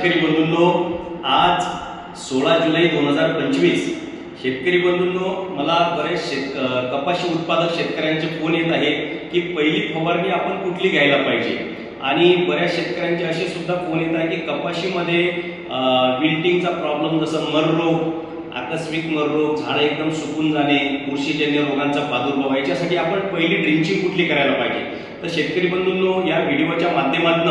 शेतकरी बंधूंनो आज सोळा जुलै दोन हजार पंचवीस. शेतकरी बंधूंनो मला बरेच शेत कपाशी उत्पादक शेतकऱ्यांचे फोन येत आहे की पहिली फवारणी आपण कुठली घ्यायला पाहिजे? आणि बऱ्याच शेतकऱ्यांचे असे सुद्धा फोन येत आहे की कपाशीमध्ये विल्टिंगचा प्रॉब्लेम जसं मर रोग आकस्मिक मररोग झाडं एकदम सुकून जाणे बुरशीजन्य रोगांचा प्रादुर्भाव याच्यासाठी आपण पहिली ड्रिंचिंग कुठली करायला पाहिजे? तर शेतकरी बंधूंनो या व्हिडिओच्या माध्यमातून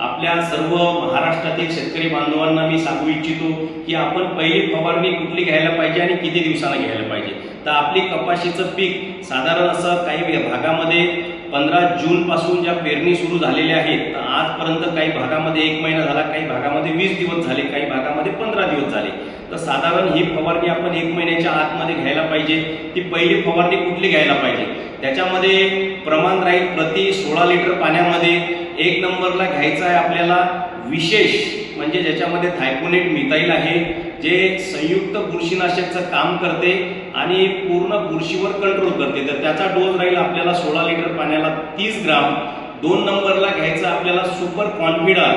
आपल्या सर्व महाराष्ट्रातील शेतकरी बांधवांना मी सांगू इच्छितो की आपण पहिली फवारणी कुठली घ्यायला पाहिजे आणि किती दिवसाला घ्यायला पाहिजे. तर आपली कपाशीचं पीक साधारण असं काही भागामध्ये पंधरा जूनपासून ज्या पेरणी सुरू झालेल्या आहेत तर आजपर्यंत काही भागामध्ये एक महिना झाला काही भागामध्ये वीस दिवस झाले काही भागामध्ये पंधरा दिवस झाले. तर साधारण ही फवारणी आपण एक महिन्याच्या आतमध्ये घ्यायला पाहिजे. ती पहिली फवारणी कुठली घ्यायला पाहिजे? त्याच्यामध्ये प्रमाण राहील प्रति सोळा लिटर पाण्यामध्ये. एक नंबरला घ्यायचं आहे आपल्याला विशेष म्हणजे ज्याच्यामध्ये थायकोनेट मिथाईल आहे जे संयुक्त बुरशीनाशकचं काम करते आणि पूर्ण बुरशीवर कंट्रोल करते. तर त्याचा डोस राहील आपल्याला सोळा लिटर पाण्याला तीस ग्राम. दोन नंबरला घ्यायचं आपल्याला सुपर कॉन्फिडर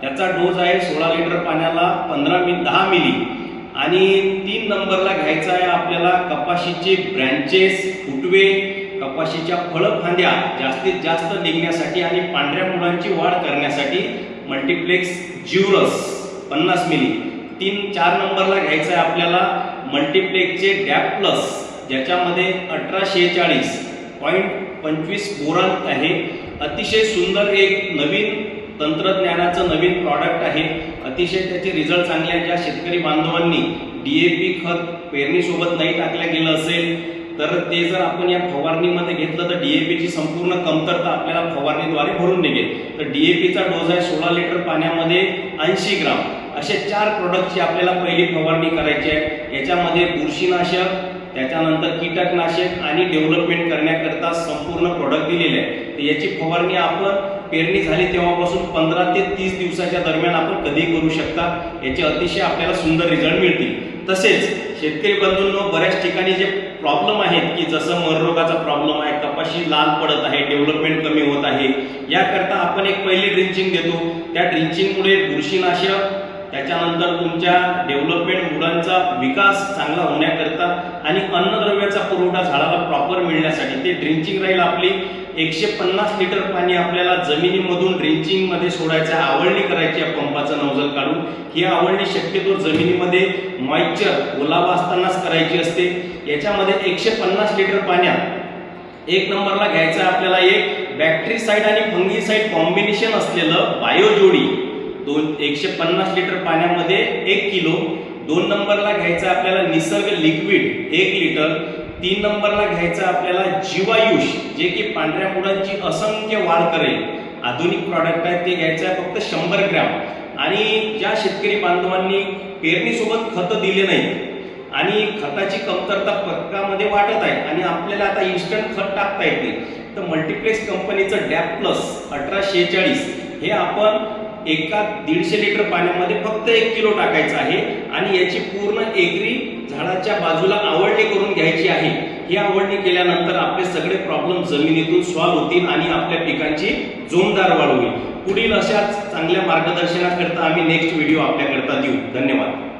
त्याचा डोस आहे सोळा लिटर पाण्याला पंधरा मि दहा मिली आणि तीन नंबरला घ्यायचा आहे आपल्याला कपाशीचे ब्रँचेस फुटवे कपाशीच्या फळफांद्या जास्तीत जास्त निघण्यासाठी आणि पांढऱ्या मुळांची वाढ करण्यासाठी मल्टिप्लेक्स ज्युरस पन्नास मिली. तीन चार नंबरला घ्यायचं आहे आपल्याला मल्टिप्लेक्सचे डॅप प्लस ज्याच्यामध्ये अठरा शेहेचाळीस पॉईंट पंचवीस बोरान आहे. अतिशय सुंदर एक नवीन तंत्रज्ञानाचं नवीन प्रॉडक्ट आहे. अतिशय त्याचे रिझल्ट चांगले आहेत ज्या शेतकरी बांधवांनी डीएपी खत पेरणीसोबत नाही टाकलं गेलं असेल तर ते जर आपण या फवारणीमध्ये घेतलं तर डीएपीची संपूर्ण कमतरता आपल्याला फवारणीद्वारे भरून निघेल. तर डीएपीचा डोस आहे सोळा लिटर पाण्यामध्ये ऐंशी ग्राम. असे चार प्रोडक्टची आपल्याला पहिली फवारणी करायची आहे. याच्यामध्ये बुरशीनाशक त्याच्यानंतर कीटकनाशक आणि डेव्हलपमेंट करण्याकरता संपूर्ण प्रोडक्ट दिलेले आहे तर याची फवारणी आपण पेरणी झाली तेव्हापासून पंधरा ते तीस दिवसाच्या दरम्यान आपण कधी करू शकता. याचे अतिशय आपल्याला सुंदर रिझल्ट मिळतील. तसेच शेतकरी बंधूंनो बऱ्याच ठिकाणी जे प्रॉब्लेम आहेत की जसं मररोगाचा प्रॉब्लेम आहे कपाशी लाल पडत आहे डेव्हलपमेंट कमी होत आहे याकरता आपण एक पहिली ड्रिंचिंग देतो त्या ड्रिंचिंगमुळे बुरशीनाशक त्याच्यानंतर तुमच्या डेव्हलपमेंट मुलांचा विकास चांगला होण्याकरता आणि अन्नद्रव्याचा पुरवठा झाडाला प्रॉपर मिळण्यासाठी. ते ड्रिंचिंग राहील आपली. एकशे पन्नास लिटर पाणी आपल्याला जमिनीमधून ड्रिंचिंगमध्ये सोडायचं आहे. आवळणी करायची आहे पंपाचं नवजल काढून. ही आवळणी शक्यतो जमिनीमध्ये मॉइश्चर ओलावा असतानाच करायची असते. याच्यामध्ये एकशे पन्नास लिटर पाण्यात एक नंबरला घ्यायचं आपल्याला एक. बॅक्टेरिसाईड आणि फंगीसाईड कॉम्बिनेशन असलेलं बायोजोडी दोन एकशे पन्नास लिटर पाण्यामध्ये एक किलो. दोन नंबरला घ्यायचं आपल्याला निसर्ग लिक्विड एक लिटर. तीन नंबरला घ्यायचं आपल्याला जीवायुष जे की पांढऱ्या मुलांची असंख्य वाढ करेल. आधुनिक प्रॉडक्ट आहे ते घ्यायचं आहे फक्त शंभर ग्रॅम. आणि ज्या शेतकरी बांधवांनी पेरणीसोबत खतं दिले नाहीत आणि खताची कमतरता पथकामध्ये वाटत आहे आणि आपल्याला आता इन्स्टंट खत टाकता येते तर मल्टीप्लेक्स कंपनीचं डॅप प्लस अठरा शेहेचाळीस हे आपण एका दीडशे लिटर पाण्यामध्ये फक्त एक किलो टाकायचं आहे आणि याची पूर्ण एकरी झाडाच्या बाजूला आवडणी करून घ्यायची आहे. ही आवडणी केल्यानंतर आपले सगळे प्रॉब्लेम जमिनीतून सॉल्व्ह होतील आणि आपल्या पिकांची जोमदार वाढ होईल. पुढील अशाच चांगल्या मार्गदर्शनाकरता आम्ही नेक्स्ट व्हिडिओ आपल्याकरता देऊ. धन्यवाद.